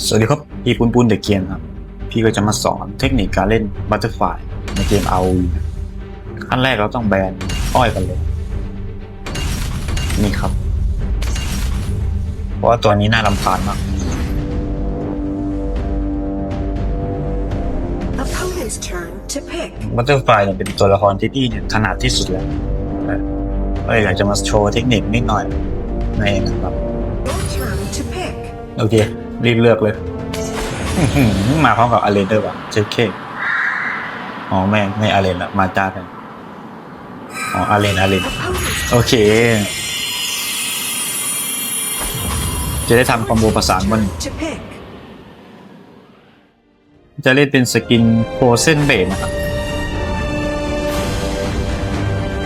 สวัสดีครับพี่ปุ้นปุ้นเดอะเกมครับ พี่ก็จะมาสอนเทคนิคการเล่นบัตเตอร์ฟลายในเกม ROV ขั้นแรกเราต้องแบนอ้อยกันเลย นี่ครับ เพราะว่าตัวนี้น่ารำคาญมาก Opponent's turn to pick. บัตเตอร์ฟลายเนี่ยเป็นตัวละครที่พี่เนี่ยถนัดที่สุดแล้วก็เลยอยากจะมาโชว์เทคนิคนิดหน่อยในเองนะครับ Your turn to pick. โอเค รีบเลือกเลยมาพร้อมกับอาเลนด้วยว่ะเจ๊เคอ๋อแม่ไม่อาเลนละมาจ้ากันอ๋ออาเลนอาเลนโอเค จะได้ทำคอมโบประสานมันจะเล่นเป็นสกินโพเซนเบดนะครับ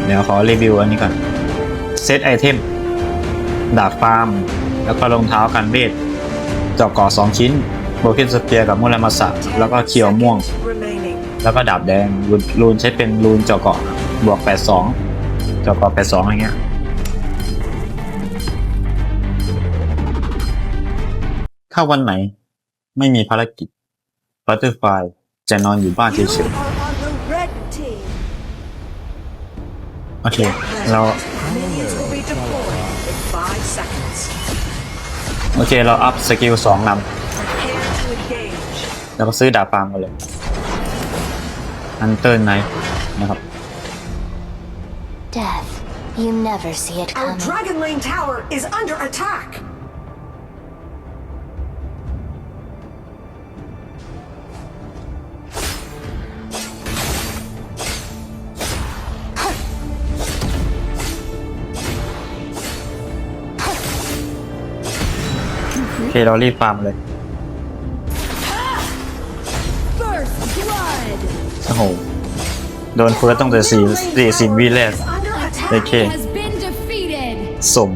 เดี๋ยวขอรีวิวอันนี้ก่อน เซตไอเทม ดาบฟาร์ม แล้วก็รองเท้ากันเวทเจาะกาะสองชิ้นโบเกนสเปียกับมูลมาสะแล้วก็เขียวม่วง แล้วก็ดาบแดงรูนรูนใช้เป็นรูนเจาะเกาะบวก 82เจาะเกาะ82อะไรเงี้ยถ้าวันไหนไม่มีภารกิจบัตเตอร์ไฟจะนอนอยู่บ้านเฉยๆโอเค เรา โอเคเราอัพสกิลสองน Prepare to engage. ำแล้วก็ซื้อดาบฟาร์มกันเลยอันเตอร์ไนท์นะครับ Death. You never see it Our coming. Dragon Lane Tower is under attack. เคเรารีบฟาร์มเลย โอ้โห โดนเฟิร์สต้องแต่สี่สี่สิบวิแรกโอเค สม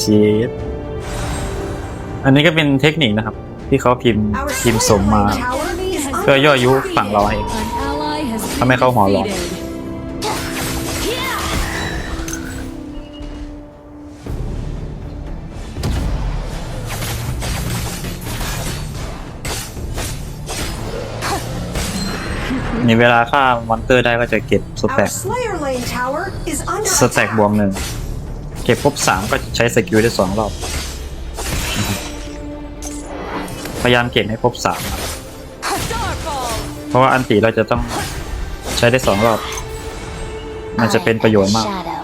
ชีสอันนี้ก็เป็นเทคนิคนะครับ ที่เขาพิมพ์พิมพ์สมมา เพื่อย่อยุฝั่งเราเองทำให้เขาหัวร้อน มีเวลาฆ่ามอนเตอร์ได้ก็จะเก็บสแต็ Our ก Slayer Lane Tower is under สแต็ก attack. บวมหนึ่งเก็บครบสามก็ใช้สกิลได้สองรอบ พยายามเก็บให้ครบสามครับเพราะว่าอันตีเราจะต้องใช้ได้สองรอบ มันจะเป็นประโยชน์มาก Shadow.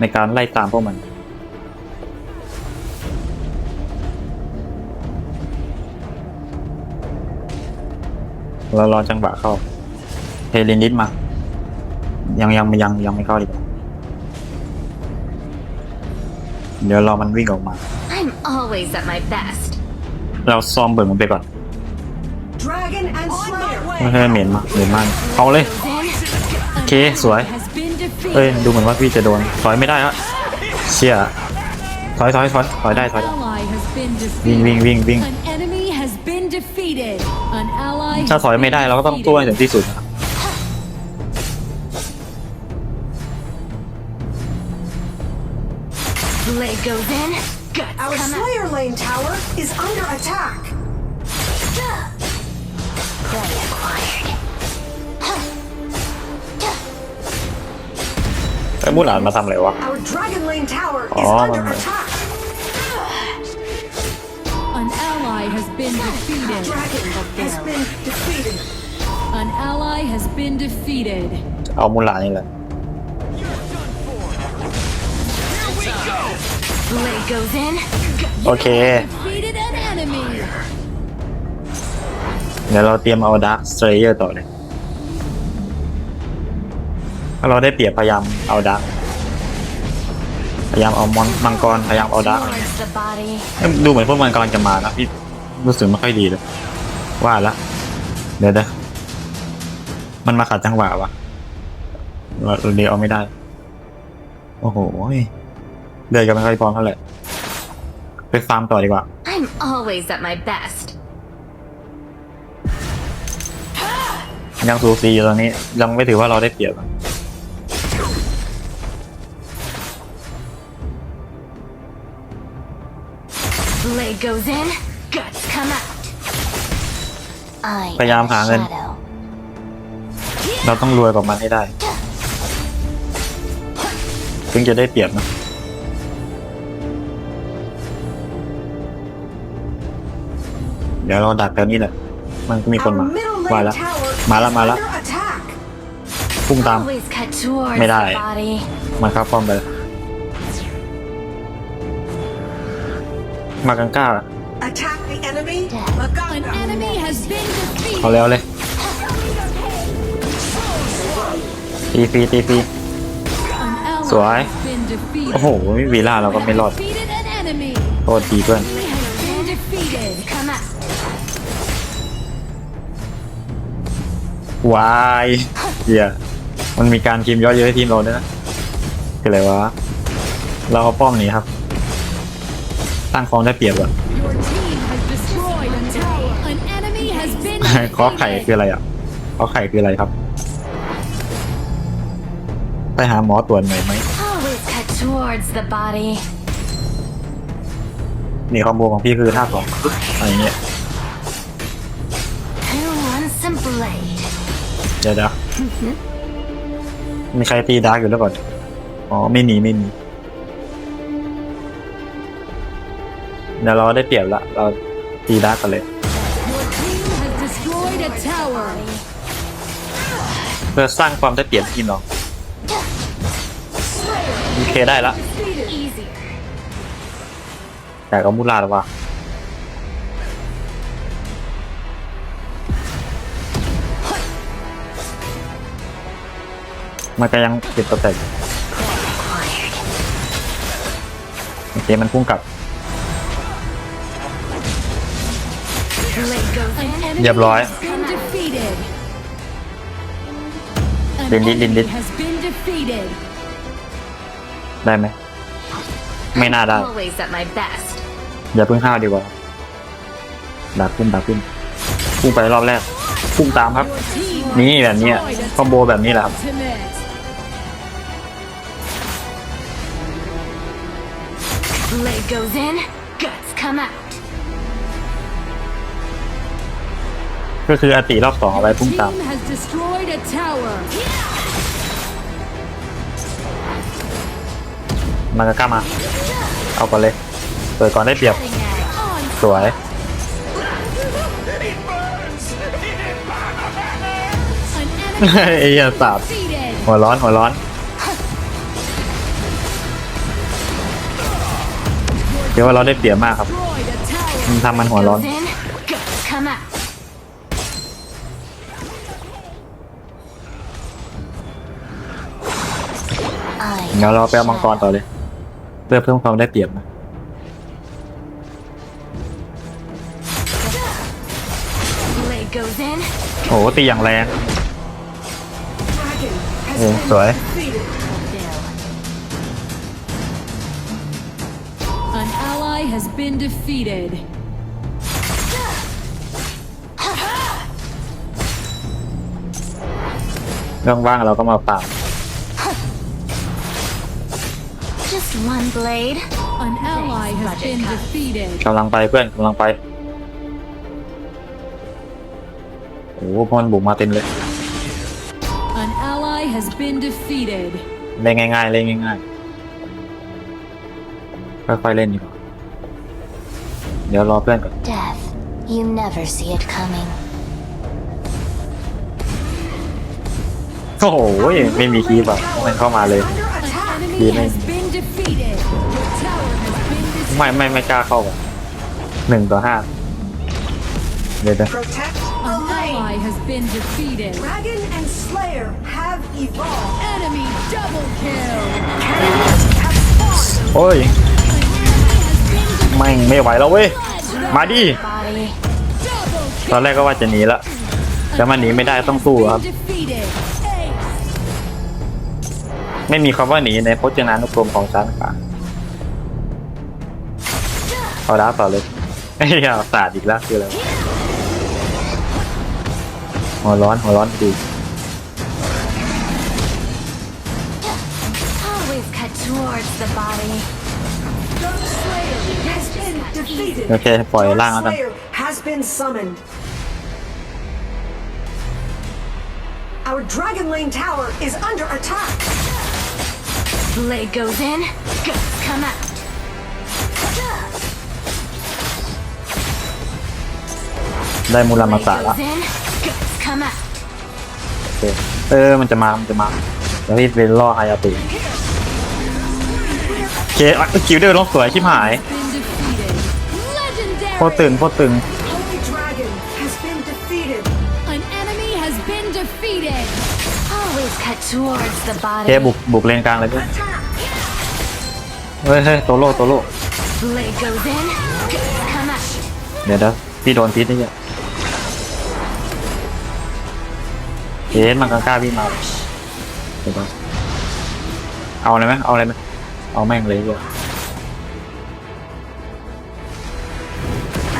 ในการไล่ตามพวกมัน เรารอจังหวะเข้าเทลินดิสมา ยังยังยังยังไม่เข้าดีกว่าเดี๋ยวรอมันวิ่งออกมา I'm always at my best. เราซอมเบิ่งมันไปก่อน Dragon and Slayer. ไม่ให้เหม็นมากเหม็นมากเอาเลย โอเค สวย Has been เอ้ย defeated. ดูเหมือนว่าพี่จะโดน ถอยไม่ได้ละเชี่ยถอยถอยถอยถอยได้ถอยได้ Ally has been วิ่ง defeated. วิ่งวิ่งวิ่ง An enemy has been defeated. An ally ถ้า has ถอยไม่ได้ been เราก็ต้องตู้ให้ถึง defeated. ที่สุดนะครับ Blade goes in. Guts Our come out. Slayer Lane Tower is under attack. Prey acquired. ไอ้มูหลานมาทำอะไรวะ Our Dragon Lane Tower ally has been defeated. Dragon has been defeated. An ally has been defeated. เอามูหลานนี่แหละ Blade goes in. โอเค Defeated an enemy. เดี๋ยวเราเตรียมเอาดาร์คสเตรเยอร์ต่อเลยถ้าเราได้เปรียบพยายามเอาดาร์คพยายามเอามอนมังกรพยายามเอาดาร์ค Towards the body. เอ้ยดูเหมือนพวกมันกำลังจะมานะพี่ รู้สึกไม่ค่อยดีเลย ว่าละ เดี๋ยวเดี๋ยวมันมาขัดจังหวะวะเราเราเดียวเอาไม่ได้ โอ้โหเดือยกันไม่ค่อยพร้อมเท่าไหร่ไปฟาร์มต่อดีกว่า I'm always at my best. ยังสูสีอยู่ตอนนี้ ยังไม่ถือว่าเราได้เปรียบอะ Blade Blade goes in, guts come out. I พยายามหาเงิน shadow. เราต้องรวยกว่ามันให้ได้ถึงจะได้เปรียบนะเดี๋ยวเราดักแถวนี้แหละ มันก็มีคน Our มา middle มา lane แล้ว tower มาแล้ว is มาแล้ว under attack. พุ่งตาม Always cut towards Mày đài. the body. มันเข้าป้อมไปแล้วมากังก้า Attack the enemy. Yeah. An Maganga. enemy has been เอา defeated. แล้วเลยตีฟรีตีฟรี An ally Rồi. has been defeated. โอ้โหวีล่าเราก็ไม่รอด Defeated an enemy. โทษทีเพื่อน Enemy has been defeated. Come out. วายเฮียมันมีการทีมย่อเยอะให้ทีมเราด้วยนะคืออะไรวะ เราเอาป้อมหนี้ครับ ตั้งฟองได้เปรียบอะ Your team ขอไข่คือ defeated. อะไรอะขอไข่คืออะไรครับ ไปหาหมอตรวจหน่อยไหม Always cut towards the body. นี่คอมโบของพี่คือท่าสองอะไรเงี้ย Who wants some blade? เดี๋ยวเดี๋ยวมีใครตีดาร์กอยู่แล้วก่อน อ๋อไม่หนีไม่หนีเดี๋ยวเราได้เปรียบละ เราตีดาร์กกันเลย เพื่อสร้างความได้เปรียบทีมเราโอเคได้ละแต่ก็มูลาแล้ววะมันก็ยังติดตัวแตกโอเคมันพุ่งกลับเรียบร้อย ลินดิลินดิได้ไหมไม่น่าได้อย่าเพิ่งห้าวดีกว่าดักขึ้นดักขึ้นพุ่งไปรอบแรกพุ่งตามครับ นี่แบบนี้คอมโบแบบนี้แหละครับ ก็คืออติรอบสองเอาไว้พุ่งตาม Team has destroyed a tower. มันก็กล้ามา เอาก่อนเลย เปิดก่อนได้เปรียบ Cutting edge. สวย An enemy ไอ้เหี้ยสาบ defeated. หัวร้อนหัวร้อนเดี๋ยวว่าเราได้เปรียบมากครับ Destroyed a tower. มันทำมันหัวร้อน Goes I เดี๋ยวเราไปเอามังกรต่อเลย เพื่อเพิ่มความได้เปรียบนะ Blade goes in, โอ้โหตีอย่างแรง Dragon has โอ้ been สวย defeated. Bill. An ally has been defeated. เรื่องว่างเราก็มาปราบ one blade. An ally has been defeated. กำลังไปเพื่อนกำลังไป โอ้โหพอนบุกมาเต็มเลย An ally has been defeated. เล่นง่ายๆเล่นง่ายๆค่อยๆเล่นดีกว่าเดี๋ยวรอเพื่อนก่อน Death. You never see it coming. โอ้โหไม่มีคีบอะมันเข้ามาเลย Under An attack. enemy Đi đây. has been ไม่ไม่ไม่กล้าเข้าอะหนึ่งต่อห้าเดี๋ยวนะ Protect the An lane. ally has been defeated. Dragon and Slayer have evolved. Enemy double kill. Cannons have spawned. โอ้ย An enemy has been defeated. ไม่งไม่ไหวแล้วเว้ย มาดิ Body. Double ตอนแรกก็ว่าจะหนีละ แต่มันหนีไม่ได้ต้องสู้ครับ Been defeated. Ace. ไม่มีคำว่าหนีในพจนานุกรมของช้างป่า เอาดาบต่อเลยไอ้เหี้ยศาสตร์อีกแล้วคืออะไรวะหัวร้อนหัวร้อนดี Always cut towards the body. The Slayer has been defeated. โอเคปล่อยล่าง Dark แล้วกัน Slayer has been summoned. Our Dragon Lane tower is under attack. Blade goes in, guts come out. ได้มูลามาสะละเออ มันจะมา มันจะมาแล้วพี่เป็นล่อไฮยาติเคคิวเดอร์ลงสวยชิบหายพอตื่นพอตื่นเคบุกบุกเลนกลางเลยพี่เฮ้ยเฮ้ยโตโลโตโลเดี๋ยวเดี๋ยวพี่โดนพีษไอ้เนี่ เอ๊ะมันกล้าๆพี่มาเดี๋ยวก่อนเอาอะไรไหมเอาอะไรไหมเอาแม่งเลยเหี้ย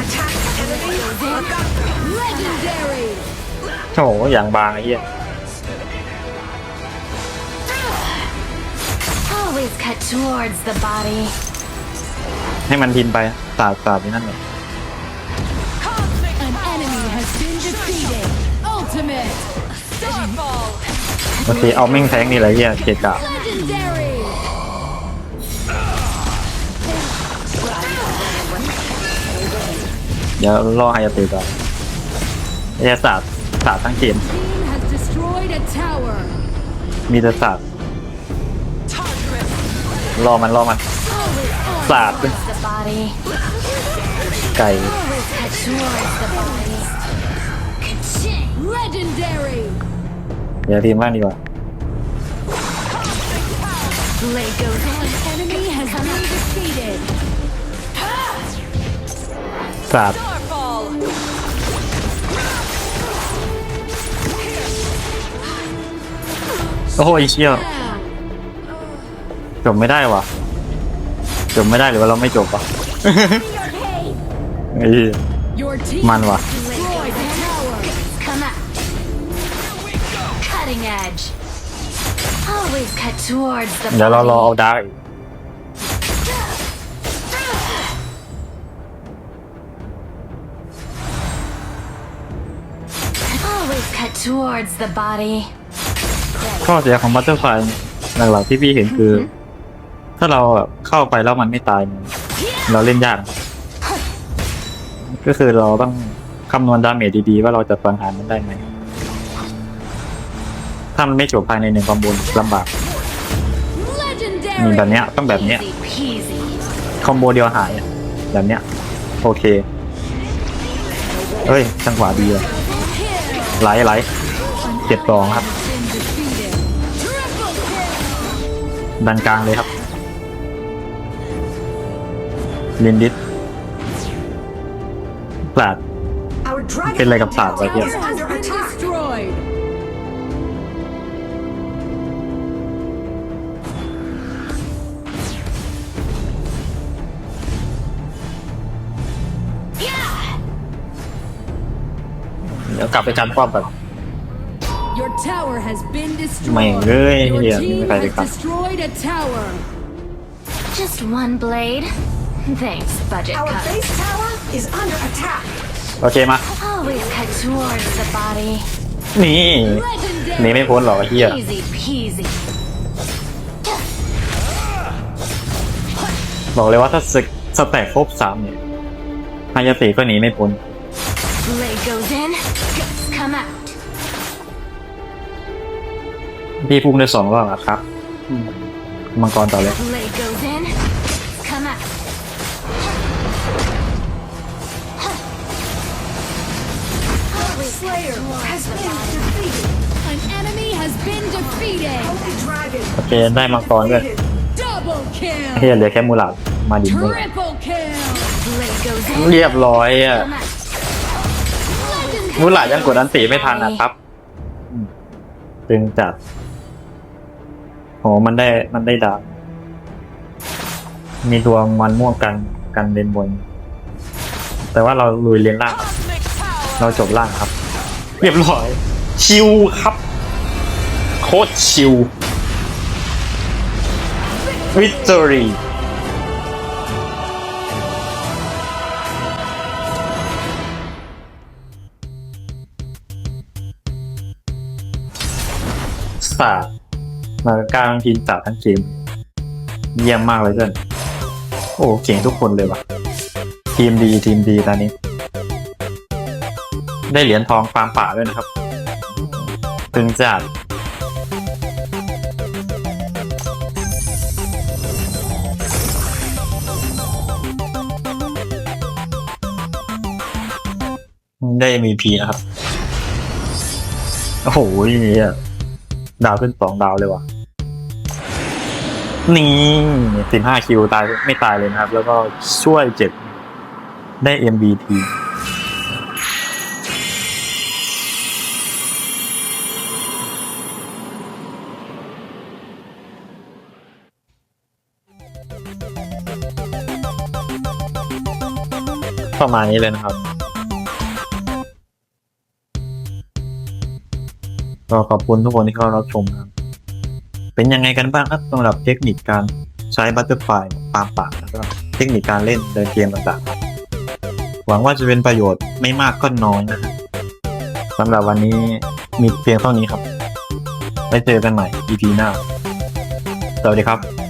Attack enemy! Legendary. โอ้โหอย่างบางไอ้เหี้ย Always cut towards the body. ให้มันทินไปสาดสาดนี่นั่นเลย โอเคเอาแม่งแทงนี่แหละเหี้ยเกะกะเดี๋ยวล่อไฮยาติก่อนไอ้ยาศาสตร์ศาสตร์ทั้งเกมมีแต่ศาสตร์รอมันรอมันศาสตร์ towards the body. ไก่ เดี๋ยวทีมบ้านดีกว่าสาดโอ้โหอ้เชี่ยจบไม่ได้วะจบไม่ได้หรือว่าเราไม่จบวะอีมันวะ Cutting edge. Always cut towards the เดี๋ยวเรารอ body. เอาดาร์กอีก Always cut towards the body. ข้อเสียของบัตเตอร์ไฟหลักๆที่พี่เห็นคือ ถ้าเราแบบเข้าไปแล้วมันไม่ตายเนี่ยเราเล่นยาก ก็คือเราต้องคำนวณดาเมจดีๆ ว่าเราจะสังหารมันได้ไหม ถ้ามันไม่จบภายในหนึ่งคอมโบลำบากนี่ Legendary. แบบเนี้ยต้องแบบเนี้ย Easy peasy. คอมโบเดียวหายอะแบบเนี้ยโอเคเอ้ยจังหวะดีอะ Kill. ไหลไหลเจ็ดสองครับ Been defeated. Triple kill. ดันกลางเลยครับลินดิสปลาด Our Dragon เป็นอะไร Lane กับศาสตร์ tower วะเหี้ย กลับไปกันป้อมแบบ Your tower has been ไม่ destroyed. เอ้ย Your เฮีย team ไม่ใครได้ has กลับ destroyed a tower. Just one blade. Thanks, budget Our cut. base tower is under attack. โอเคมา Always cut towards the body. นี่หนี Legendary. ไม่พ้นหรอกไอ้เฮีย Easy peasy. บอกเลยว่าถ้าสกสแต็กครบสามเนี่ยฮายาติก็หนีไม่พ้น Blade goes พี่พุ่งได้สองรอบอะครับ มังกรต่อเลย Blade goes in, come out. Always Slayer has towards the been body. defeated. An enemy has been defeated. Holy Dragon โอเค ได้มังกรด้วย defeated. Double เฮีย kill. เหลือแค่มูลาดมาดิมเลย Triple kill. Blade goes in, เรียบร้อยอะ come out. มูลาดยังกดอันตีไม่ทันนะครับอืมตึงจัด อ๋อมันได้มันได้ดาบ มีดวงมันม่วงกันกันเลนบน แต่ว่าเราลุยเลนล่าง เราจบล่างครับ เรียบร้อย ชิวครับ โคตรชิววิกตอรี่ศาสตร์ มากางทีมศาสตร์ทั้งเกมเยี่ยมมากเลยเพื่อนโอ้เก่งทุกคนเลยว่ะ ทีมดีทีมดีตอนนี้ ได้เหรียญทองฟาร์มป่าด้วยนะครับ ตึงจัดได้ MVP นะครับ โอ้โหเนี่ยดาวขึ้นสองดาวเลยว่ะ นี่สิบห้าคิวตายไม่ตายเลยนะครับ แล้วก็ช่วยเจ็บได้ MVP ประมาณนี้เลยนะครับ ก็ขอบคุณทุกคนที่เข้ารับชมครับ เป็นยังไงกันบ้างครับสำหรับเทคนิคการใช้บัตเตอร์ไฟปาล์มปากแล้วก็เทคนิคการเล่นเดินเกมต่างๆ หวังว่าจะเป็นประโยชน์ไม่มากก็น้อยนะครับสำหรับวันนี้มีเพียงเท่านี้ครับไว้เจอกันใหม่ EP หน้า สวัสดีครับ